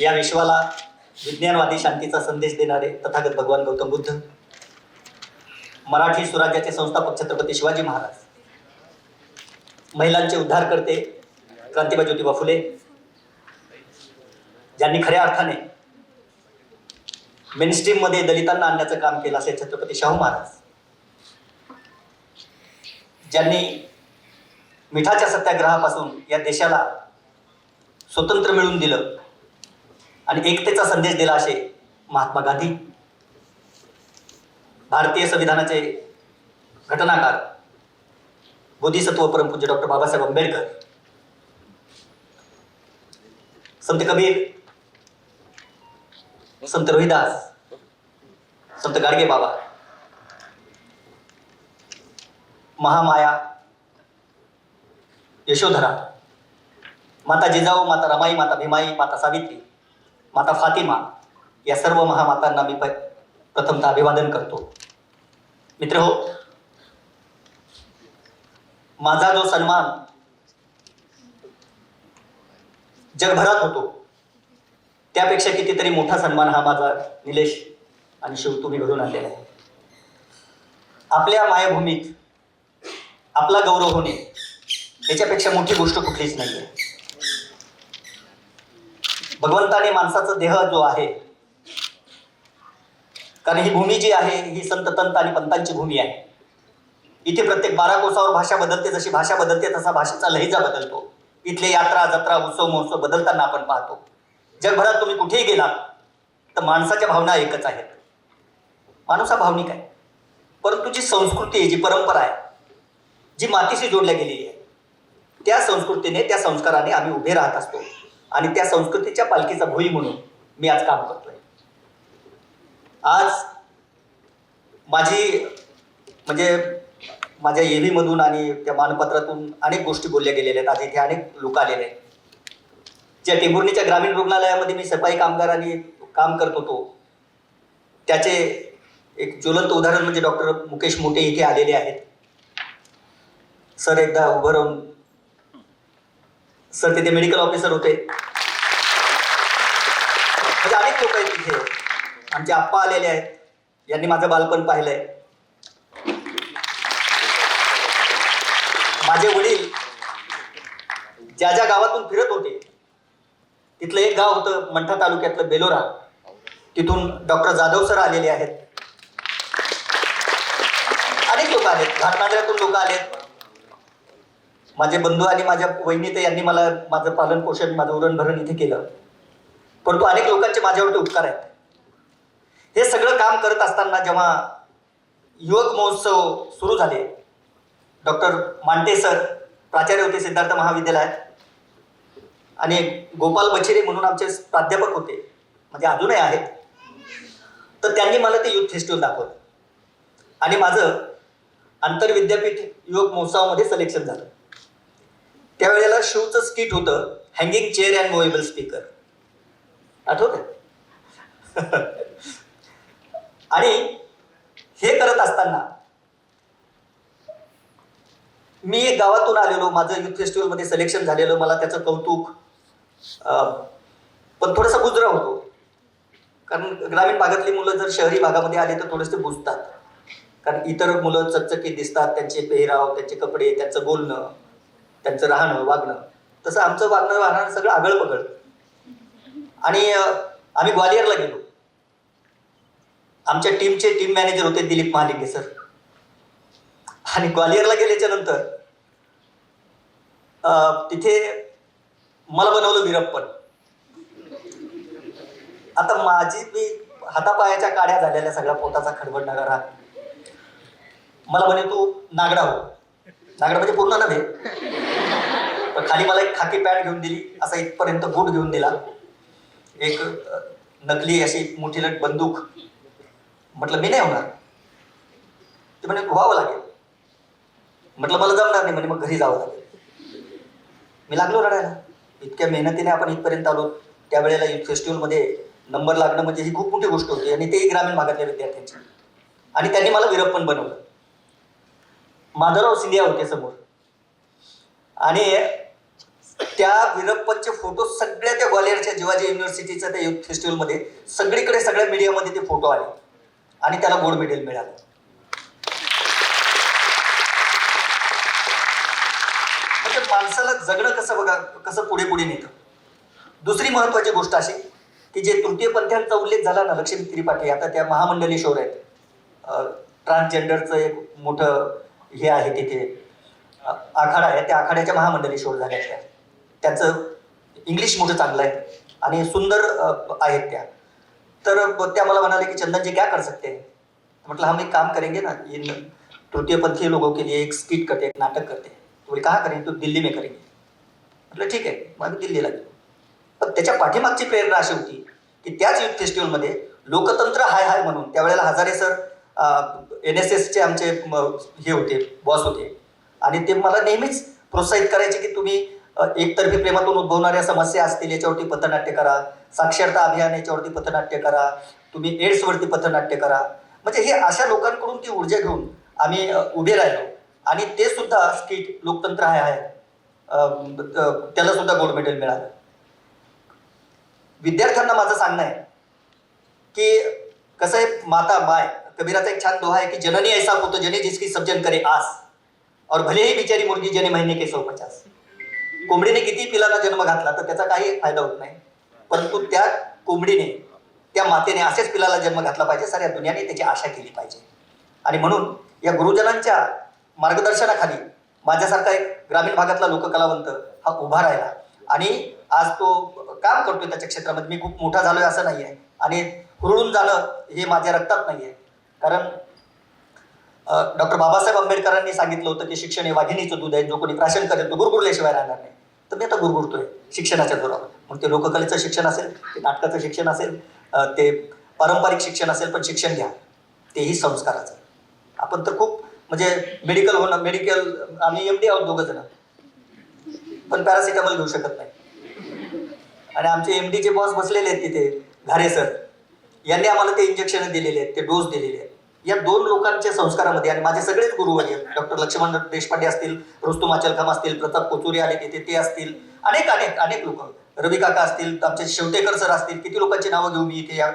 या विश्वाला विज्ञानवादी शांतीचा संदेश देणारे तथागत भगवान गौतम बुद्ध मराठी स्वराज्याचे संस्थापक छत्रपती शिवाजी महाराज महिलांचे उद्धार करते क्रांतिबा ज्योतिबा फुले ज्यांनी खऱ्या अर्थाने मेनस्ट्रीममध्ये दलितांना आणण्याचं काम केलं असे छत्रपती शाहू महाराज ज्यांनी मिठाच्या सत्याग्रहापासून या देशाला स्वतंत्र मिळवून दिलं. आणि एकतेचा संदेश दिला असे महात्मा गांधी. भारतीय संविधानाचे घटनाकार बोधिसत्व परमपूज्य डॉक्टर बाबासाहेब आंबेडकर संत कबीर संत रोहिदास संत गाडगे बाबा महामाया यशोधरा माता जिजाऊ माता रमाई माता भीमाई माता सावित्री माता फातिमा या सर्व महामातांना मी प्रथमतः अभिवादन करतो. मित्र हो माझा जो सन्मान जगभरात होतो त्यापेक्षा कितीतरी मोठा सन्मान हा माझा निलेश आणि शिव तुम्ही घडून आणलेला आहे. आपल्या मायभूमीत आपला गौरव होणे याच्यापेक्षा मोठी गोष्ट कुठलीच नाही आहे भगवंताने माणसाचा देह जो आहे कारण ही भूमी जी आहे ही संत तंत आणि पंतांची भूमी आहे. इथे प्रत्येक बारा कोसावर भाषा बदलते जशी भाषा बदलते तसा भाषेचा लहिजा बदलतो. इथले यात्रा जत्रा उत्सव महोत्सव बदलताना आपण पाहतो. जगभरात तुम्ही कुठेही गेलात तर माणसाच्या भावना एकच आहेत. माणूस हा भावनिक आहे. परंतु जी संस्कृती आहे जी परंपरा आहे जी मातीशी जोडल्या गेलेली आहे त्या संस्कृतीने त्या संस्काराने आम्ही उभे राहत असतो. आणि त्या संस्कृतीच्या पालखीचा भोई म्हणून मी आज काम करतोय. आज माझी म्हणजे माझ्या एव्हीमधून आणि त्या मानपत्रातून अनेक गोष्टी बोलल्या गेलेल्या आहेत. आज इथे अनेक लोक आलेले आहेत. ज्या टेंभुर्णीच्या ग्रामीण रुग्णालयामध्ये मी सफाई कामगार आणि काम करत होतो त्याचे एक ज्वलंत उदाहरण म्हणजे डॉक्टर मुकेश मोटे इथे आलेले आहेत. सर एकदा उभं राहून सर तिथे मेडिकल ऑफिसर होते. म्हणजे अनेक लोक आहेत तिथे. आमचे आप्पा आलेले आहेत. यांनी माझं बालपण पाहिलंय. माझे वडील ज्या ज्या गावातून फिरत होते तिथलं एक गाव होतं मंठा तालुक्यातलं बेलोरा. तिथून डॉक्टर जाधव सर आलेले आहेत. अनेक लोक आलेत. घाटनागरातून लोक आलेत. माझे बंधू आणि माझ्या वहिनी तर यांनी मला माझं पालन पोषण माझं उरणभरण इथे केलं. परंतु अनेक लोकांचे माझ्यावरती उपकार आहेत. हे सगळं काम करत असताना जेव्हा युवक महोत्सव सुरू झाले डॉक्टर मांटे सर प्राचार्य होते सिद्धार्थ महाविद्यालयात आणि गोपाल बछेरे म्हणून आमचे प्राध्यापक होते म्हणजे अजूनही आहेत तर त्यांनी मला ते युथ फेस्टिवल दाखवलं. आणि माझं आंतरविद्यापीठ युवक महोत्सवामध्ये सिलेक्शन झालं. त्यावेळेला शूचं स्किट होतं hanging chair and movable speaker आठवत आणि हे करत असताना मी एक गावातून आलेलो माझं युथ फेस्टिवलमध्ये सिलेक्शन झालेलं मला त्याचं कौतुक पण थोडासा गुजरा होतो. कारण ग्रामीण भागातली मुलं जर शहरी भागामध्ये आले तर थोडेसे बुजतात. कारण इतर मुलं चकचकीत दिसतात त्यांचे पेहराव त्यांचे कपडे त्यांचं बोलणं. त्यांचं राहणं वागणं. तसं आमचं वागणं वाहणं सगळं आगळ पगळ आणि आम्ही ग्वालियरला गेलो. आमच्या टीमचे टीम मॅनेजर होते दिलीप महालिंगे सर. आणि ग्वालियरला गेल्याच्यानंतर तिथे मला बनवलं विरप्पन. आता माझी मी हातापायाच्या काड्या झालेल्या सगळ्या पोटाचा खडबड नगारा. मला म्हणे तू नागडा हो. नागडा म्हणजे पूर्ण नव्हे पण खाली मला एक खाकी पॅन्ट घेऊन दिली असा इथपर्यंत बूट घेऊन दिला. एक नकली अशी मोठी लट बंदूक. म्हटलं मी नाही होणार. ते म्हणे व्हावं लागेल. म्हटलं मला जमणार नाही. म्हणे मग घरी जावं लागेल. मी लागलो रडायला. इतक्या मेहनतीने आपण इथपर्यंत आलो. त्यावेळेला युथ फेस्टिवलमध्ये नंबर लागणं म्हणजे ही खूप मोठी गोष्ट होती आणि ते ग्रामीण भागातल्या विद्यार्थ्यांची. आणि त्यांनी मला विरप्पन बनवलं. माधवराव सिंधिया होते समोर. आणि त्या वीरप्पनचे फोटो सगळ्या त्या ग्वालियरच्या जिवाजी युनिव्हर्सिटीच्या त्या युथ फेस्टिवलमध्ये सगळीकडे सगळ्या मीडियामध्ये ते फोटो आले. आणि त्याला गोल्ड मेडल मिळालं. म्हणजे माणसाला जगणं कसं बघा कसं पुढे पुढे नेतं? दुसरी महत्वाची गोष्ट अशी की जे तृतीय पंथांचा उल्लेख झाला ना लक्ष्मी त्रिपाठी आता त्या महामंडलेश्वर शोर आहेत. ट्रान्सजेंडरचं एक मोठं हे आहे तिथे. आखाडा आहे. त्या आखाड्याच्या महामंडळी शोध झाल्या त्या त्याचं इंग्लिश मोठं चांगलं आहे. आणि सुंदर आहेत त्या. तर ब- त्या मला म्हणाले की चंदन जी क्या कर सकते हैं? मतलब हम एक काम करेंगे ना. इन तृतीयपंथी लोगों के लिए एक स्किट करते एक नाटक करते तो बोले कहा करेंगे? तो दिल्ली में करेंगे. म्हटलं ठीक आहे. मग आम्ही दिल्लीला गेलो पण त्याच्या पाठीमागची प्रेरणा अशी होती की त्याच युथ फेस्टिवलमध्ये लोकतंत्र हाय हाय म्हणून त्यावेळेला हजारे सर एन एस एसचे आमचे हे होते बॉस होते. आणि ते मला नेहमीच प्रोत्साहित करायचे की तुम्ही एकतर्फी प्रेमातून उद्भवणाऱ्या समस्या असतील याच्यावरती पथनाट्य करा. साक्षरता अभियान याच्यावरती पथनाट्य करा. तुम्ही एड्सवरती पथनाट्य करा. म्हणजे हे अशा लोकांकडून ती ऊर्जा घेऊन आम्ही उभे राहिलो. आणि ते सुद्धा स्किट लोकतंत्र आहे आहे त्याला सुद्धा गोल्ड मेडल मिळालं. विद्यार्थ्यांना माझं सांगणं आहे की कसं आहे माता माय कबीराचा एक छान दोहा आहे की जननी ऐसा पुत्र जने जिसकी सब करे आस. और भले ही बिचारी मुलगी जने महिने के सौ पचास. कोंबडीने किती पिलाला जन्म घातला तर त्याचा काही फायदा होत नाही. परंतु त्या कोंबडीने त्या मातेने असेच पिलाला जन्म घातला पाहिजे साऱ्या दुनियाने त्याची आशा केली पाहिजे. आणि म्हणून या गुरुजनांच्या मार्गदर्शनाखाली माझ्यासारखा एक ग्रामीण भागातला लोककलावंत हा उभा राहिला. आणि आज तो काम करतोय त्याच्या क्षेत्रामध्ये. मी खूप मोठा झालोय असं नाही आहे आणि हुरळून जाणं हे माझ्या रक्तात नाही आहे कारण डॉक्टर बाबासाहेब आंबेडकरांनी सांगितलं होतं की शिक्षण हे वाघिणीचं दूध आहे. जो कोणी प्राशन करेल तो गुरगुरल्याशिवाय राहणार नाही. तर मी आता गुरगुरतोय शिक्षणाच्या जोरावर. मग ते लोककलेचं शिक्षण असेल ते नाटकाचं शिक्षण असेल ते पारंपरिक शिक्षण असेल पण शिक्षण घ्या. तेही संस्काराचं. आपण तर खूप म्हणजे मेडिकल होणं मेडिकल आम्ही एम डी आहोत दोघं जण. पण पॅरासिटामॉल घेऊ शकत नाही. आणि आमचे एम डीचे बॉस बसलेले आहेत तिथे घारे सर. यांनी आम्हाला ते इंजेक्शन दिलेले आहेत ते डोस दिलेले आहेत. या दोन लोकांच्या संस्कारामध्ये आणि माझे सगळेच गुरु आहेत डॉक्टर लक्ष्मण देशपांडे असतील रुस्तुम अचलखम असतील प्रताप कोचुरी आले तिथे ते असतील. अनेक अनेक अनेक लोक. रवी काका असतील आमचे शेवटेकर सर असतील किती लोकांची नावं घेऊ मी इथे या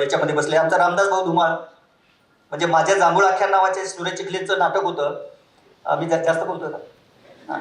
याच्यामध्ये बसले. आमचा रामदास भाऊ धुमाळ म्हणजे माझ्या जांभूळ आख्यान नावाचे सूर्य चिखलेचं नाटक होतं. मी जास्त बोलतो का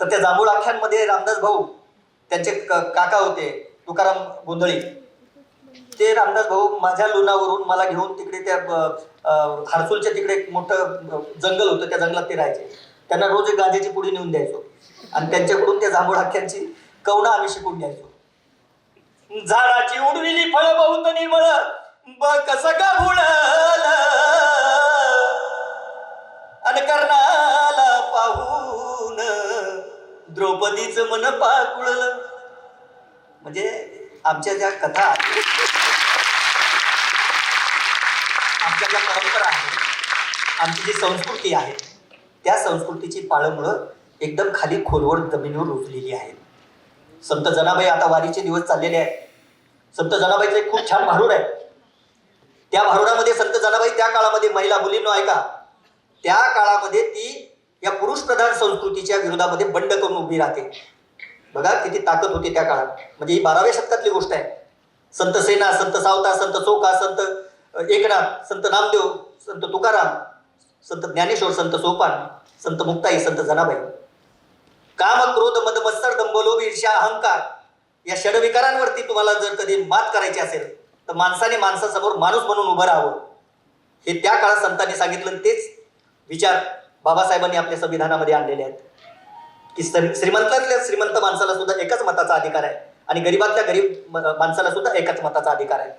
तर त्या जांभूळ अख्यांमध्ये रामदास भाऊ त्यांचे क- काका होते तुकाराम गोंधळी. ते रामदास भाऊ माझ्या लोणावरून मला घेऊन तिकडे त्या अ, तिकडे एक मोठं जंगल होतं त्या जंगलात ते राहायचे. त्यांना रोज एक गांजेची पुडी नेऊन द्यायचो. आणि त्यांच्याकडून त्या जांभूळ हक्क्यांची कवना आम्ही शिकून द्यायचो. झाडाची उडविली फळ बहुत निमळ ब कसं का आणि कर्णाला पाहून द्रौपदीचं मन पाकुळलं. म्हणजे आमच्या ज्या कथा आहेत आमच्या ज्या परंपरा आहेत आमची जी संस्कृती आहे त्या संस्कृतीची पाळंमुळं एकदम खाली खोलवर जमिनीवर रुजलेली आहे. संत जनाबाई आता वारीचे दिवस चाललेले आहेत. संत जनाबाईचं खूप छान भारूड आहे. त्या भारुडामध्ये संत जनाबाई त्या काळामध्ये महिला मुलींनो ऐका त्या काळामध्ये ती या पुरुष प्रधान संस्कृतीच्या विरोधामध्ये बंड करून उभी राहते. बघा किती ताकद होती त्या काळात. म्हणजे ही बाराव्या शतकातली गोष्ट आहे. संत सेना संत सावता संत चोका संत एकनाथ संत नामदेव संत तुकाराम संत ज्ञानेश्वर संत सोपान संत मुक्ताई संत जनाबाई. काम क्रोध मद मत्सर दंभ ईर्ष्या अहंकार या षडविकारांवरती तुम्हाला जर कधी मात करायची असेल तर माणसाने माणसासमोर माणूस म्हणून उभं राहावं. हे त्या काळात संतांनी सांगितलं आणि तेच विचार बाबासाहेबांनी आपल्या संविधानामध्ये आणलेले आहेत. की श्री- श्रीमंतातल्या श्रीमंत माणसाला सुद्धा एकच मताचा अधिकार आहे. आणि गरीबातल्या गरीब म- माणसाला सुद्धा एकच मताचा अधिकार आहे.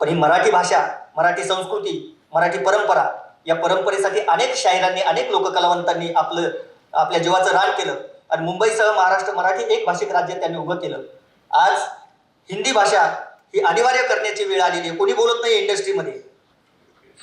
पण ही मराठी भाषा मराठी संस्कृती मराठी परंपरा या परंपरेसाठी अनेक शाहिरांनी अनेक लोककलावंतांनी आपलं आपल्या जीवाचं रान केलं. आणि मुंबईसह महाराष्ट्र मराठी एक भाषिक राज्य त्यांनी उभं केलं. आज हिंदी भाषा ही अनिवार्य करण्याची वेळ आलेली आहे. कोणी बोलत नाही इंडस्ट्रीमध्ये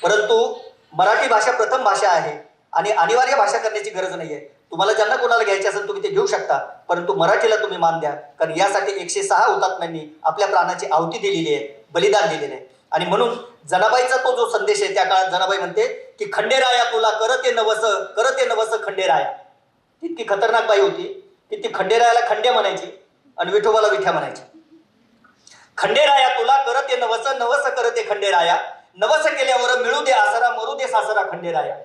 परंतु मराठी भाषा प्रथम भाषा आहे. आणि अनिवार्य भाषा करण्याची गरज नाहीये. तुम्हाला ज्यांना कोणाला घ्यायचे असेल तुम्ही ते घेऊ शकता. परंतु मराठीला तुम्ही मान द्या. कारण यासाठी एकशे सहा हुतात्म्यांनी आपल्या प्राणाची आहुती दिलेली आहे बलिदान दिलेलं आहे. आणि म्हणून जनाबाईचा तो जो संदेश आहे त्या काळात जनाबाई म्हणते की खंडेराया तुला करते नवस करते नवस खंडेराया. इतकी खतरनाक बाई होती की ती खंडेरायाला खंड्या म्हणायची आणि विठोबाला विठ्या म्हणायची. खंडेराया तुला करते नवस नवस करते खंडेराया. नवस केल्यावर मिळू दे आसरा मरू दे सासरा खंडेराया.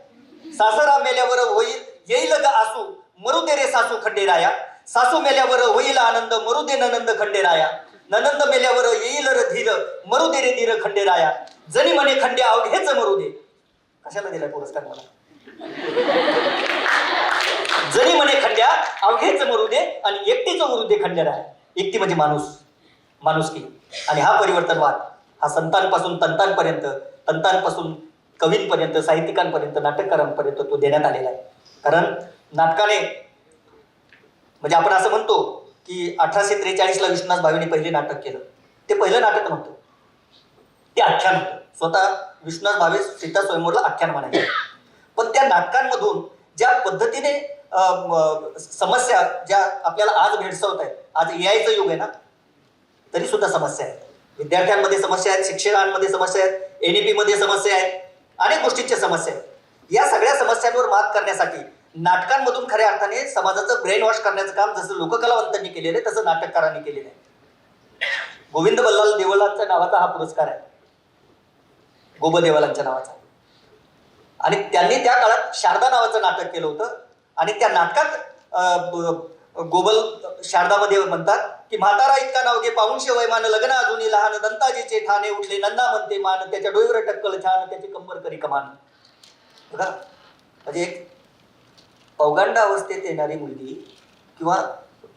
सासरा मेल्यावर होईल येईल ग आसू मरू दे रे सासू खंडेराया. सासू मेल्यावर होईल आनंद मरू दे ननंद खंडेराया. ननंद मेल्यावर येईल र धीर मरू दे रे धीर खंडेराया. जणी म्हणे खंडे अवघेच मरू दे. कशाला दिलाय पुरस्कार मला? जरी म्हणे खंड्या अवघेच मरू दे आणि एकटीच मरू दे खंडेराया. एकटी म्हणजे माणूस. माणुसकी. आणि हा परिवर्तनवाद हा संतांपासून तंतांपर्यंत तंतांपासून कवींपर्यंत साहित्यिकांपर्यंत नाटककारांपर्यंत तो देण्यात आलेला आहे. कारण नाटकाने म्हणजे आपण असं म्हणतो की अठराशे त्रेचाळीसला विश्वनाथ भावेने पहिले नाटक केलं. ते पहिलं नाटक नव्हतं. ते आख्यान होतं. स्वतः विश्वनाथ भावे सीता स्वयंवरला आख्यान म्हणायचे. पण त्या नाटकांमधून ज्या पद्धतीने समस्या ज्या आपल्याला आज भेडसावत आहेत आज ए आयचं युग आहे ना तरी सुद्धा समस्या आहेत. विद्यार्थ्यांमध्ये समस्या आहेत शिक्षकांमध्ये समस्या आहेत एन ई मध्ये समस्या आहेत अनेक गोष्टींच्या समस्या आहेत. या सगळ्या समस्यांवर मात करण्यासाठी नाटकांमधून खऱ्या अर्थाने समाजाचं ब्रेन वॉश करण्याचं काम जसं लोककलावंतांनी केलेलं आहे तसं नाटककारांनी केलेलं आहे. गोविंद बल्लाल देवलांच्या नावाचा हा पुरस्कार आहे. गोब देवलांच्या नावाचा. आणि त्यांनी त्या काळात शारदा नावाचं नाटक केलं होतं. आणि त्या नाटकात अं, गोबल शारदामध्ये म्हणतात की म्हातारा इतका नाव घे पाऊनशे वयमान लग्न अजूनही लहान दंताजीचे ठाणे उठले नंदा म्हणते मान त्याच्या डोईवर टक्कल छान त्याची कंबर करी कमान. बघा म्हणजे एक पौगांड अवस्थेत येणारी मुलगी किंवा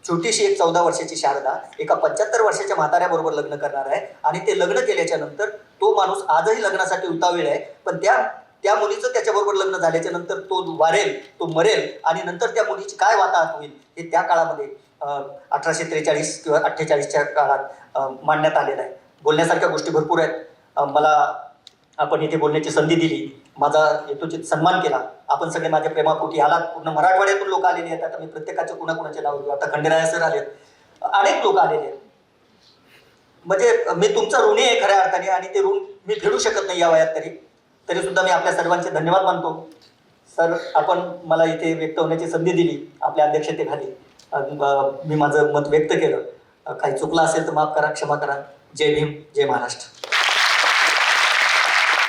छोटीशी एक चौदा वर्षाची शारदा एका पंच्याहत्तर वर्षाच्या म्हाताऱ्याबरोबर लग्न करणार आहे आणि ते लग्न केल्याच्यानंतर तो माणूस आजही लग्नासाठी उतावेळ आहे पण त्या त्या मुलीचं त्याच्याबरोबर लग्न झाल्याच्यानंतर तो वारेल तो मरेल आणि नंतर त्या मुलीची काय वाताहत होईल हे त्या काळामध्ये अठराशे त्रेचाळीस किंवा अठ्ठेचाळीसच्या काळात मांडण्यात आलेलं आहे. बोलण्यासारख्या गोष्टी भरपूर आहेत. मला आपण इथे बोलण्याची संधी दिली. माझा यथोचित सन्मान केला. आपण सगळे माझ्या प्रेमापोटी आलात. पूर्ण मराठवाड्यातून लोक आलेले आहेत. आता मी प्रत्येकाचे कुणाकुणाचे नाव घेऊ. आता खंडेराया सर आलेत. अनेक लोक आलेले आहेत. म्हणजे मी तुमचा ऋणी आहे खऱ्या अर्थाने आणि ते ऋण मी फेडू शकत नाही या वयात तरी. तरी सुद्धा मी आपल्या सर्वांचे धन्यवाद मानतो. सर आपण मला इथे व्यक्त होण्याची संधी दिली आपल्या अध्यक्षतेखाली. मी माझं मत व्यक्त केलं. काही चुकलं असेल तर माफ करा क्षमा करा. जय भीम जय महाराष्ट्र.